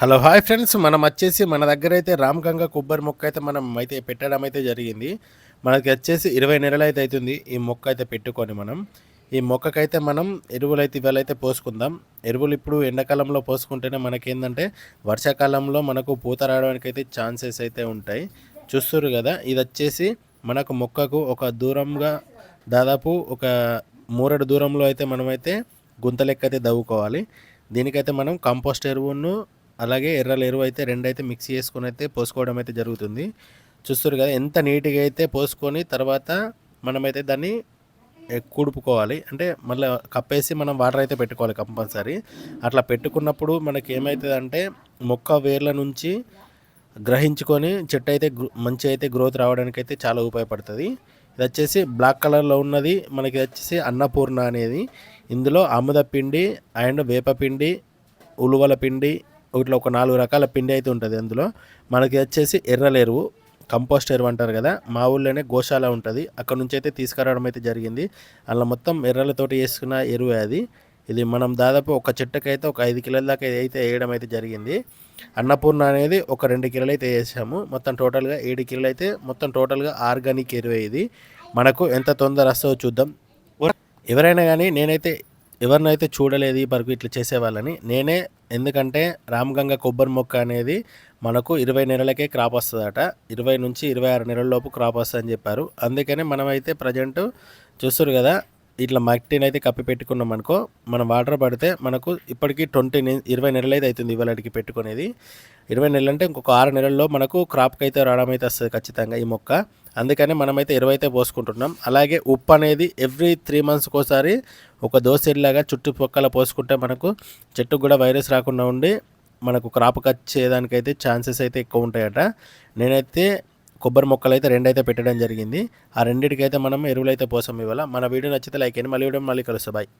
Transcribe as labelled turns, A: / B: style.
A: Hello hi friends. మనం వచ్చేసి మన దగ్గర అయితే రామ్ గంగ కొబ్బరి మొక్క అయితే మనం అయితే పెట్టడం అయితే జరిగింది. మనకి వచ్చేసి ఇరవై నెలలు అయితే అవుతుంది ఈ మొక్క అయితే పెట్టుకొని మనం. ఈ మొక్కకైతే మనం ఎరువులు అయితే ఇవాళ అయితే పోసుకుందాం. ఎరువులు ఇప్పుడు ఎండాకాలంలో పోసుకుంటేనే మనకేందంటే వర్షాకాలంలో మనకు పూత రావడానికి అయితే ఛాన్సెస్ అయితే ఉంటాయి. చూస్తురు కదా ఇది వచ్చేసి మనకు మొక్కకు ఒక దూరంగా దాదాపు ఒక మూరడు దూరంలో అయితే మనమైతే గుంత లెక్క అయితే దవ్వుకోవాలి. దీనికైతే మనం కంపోస్ట్ ఎరువును అలాగే ఎర్రల ఎరువు అయితే రెండు అయితే మిక్స్ చేసుకొని అయితే పోసుకోవడం అయితే జరుగుతుంది. చూస్తారు కదా ఎంత నీట్గా అయితే పోసుకొని తర్వాత మనమైతే దాన్ని కూడుపుకోవాలి. అంటే మళ్ళీ కప్పేసి మనం వాటర్ అయితే పెట్టుకోవాలి కంపల్సరీ. అట్లా పెట్టుకున్నప్పుడు మనకి ఏమవుతుంది అంటే మొక్క వేర్ల నుంచి గ్రహించుకొని చెట్టు అయితే మంచి అయితే గ్రోత్ రావడానికి అయితే చాలా ఉపయోగపడుతుంది. ఇది వచ్చేసి బ్లాక్ కలర్లో ఉన్నది. మనకి వచ్చేసి అన్నపూర్ణ అనేది. ఇందులో ఆముద పిండి అండ్ వేపపిండి ఉలువల పిండి ఇట్లా ఒక నాలుగు రకాల పిండి అయితే ఉంటుంది అందులో. మనకి వచ్చేసి ఎర్రల ఎరువు కంపోస్ట్ ఎరువు అంటారు కదా మా ఊళ్ళోనే గోశాల ఉంటుంది. అక్కడ నుంచి అయితే తీసుకురావడం అయితే జరిగింది. అలా మొత్తం ఎర్రలతోటి వేసుకున్న ఎరువు అది. ఇది మనం దాదాపు ఒక చెట్టుకైతే ఒక ఐదు కిలోల దాకా అయితే వేయడం అయితే జరిగింది. అన్నపూర్ణ అనేది ఒక రెండు కిలోలు అయితే వేసాము. మొత్తం టోటల్గా ఏడు కిలోలు అయితే మొత్తం టోటల్గా ఆర్గానిక్ ఎరువే ఇది. మనకు ఎంత తొందర వస్తుందో చూద్దాం. ఎవరైనా కానీ నేనైతే ఎవరినైతే చూడలేదు ఈ వరకు ఇట్లా చేసేవాళ్ళని నేనే ఎందుకంటే రామగంగ కొబ్బరి మొక్క అనేది మనకు ఇరవై నెలలకే క్రాప్ వస్తుందట. ఇరవై నుంచి ఇరవై ఆరు నెలల లోపు క్రాప్ వస్తుందని చెప్పారు. అందుకనే మనమైతే ప్రజెంట్ చూస్తారు కదా ఇట్లా మట్టిని అయితే కప్పి పెట్టుకున్నాం అనుకో మనం వాటర్ పడితే మనకు ఇప్పటికీ ట్వంటీ ఇరవై నెలలు అయితే అవుతుంది ఇవాళకి పెట్టుకునేది. ఇరవై నెలలు అంటే ఇంకొక ఆరు నెలల్లో మనకు క్రాప్కి అయితే రావడం అయితే వస్తుంది ఖచ్చితంగా ఈ మొక్క. అందుకని మనమైతే ఇరవై అయితే పోసుకుంటున్నాం. అలాగే ఉప్పు అనేది ఎవ్రీ త్రీ మంత్స్కి ఒకసారి ఒక దోశలాగా చుట్టుపక్కల పోసుకుంటే మనకు చెట్టుకు కూడా వైరస్ రాకుండా ఉండి మనకు క్రాప్ వచ్చేదానికైతే ఛాన్సెస్ అయితే ఎక్కువ ఉంటాయట. నేనైతే కొబ్బరి మొక్కలు అయితే రెండైతే పెట్టడం జరిగింది. ఆ రెండింటికైతే మనం ఎరువులు అయితే పోసాం ఇవాళ. మన వీడియో నచ్చితే లైక్ అయ్యండి మళ్ళీ వీడియో మళ్ళీ కలుస్తా. బాయ్.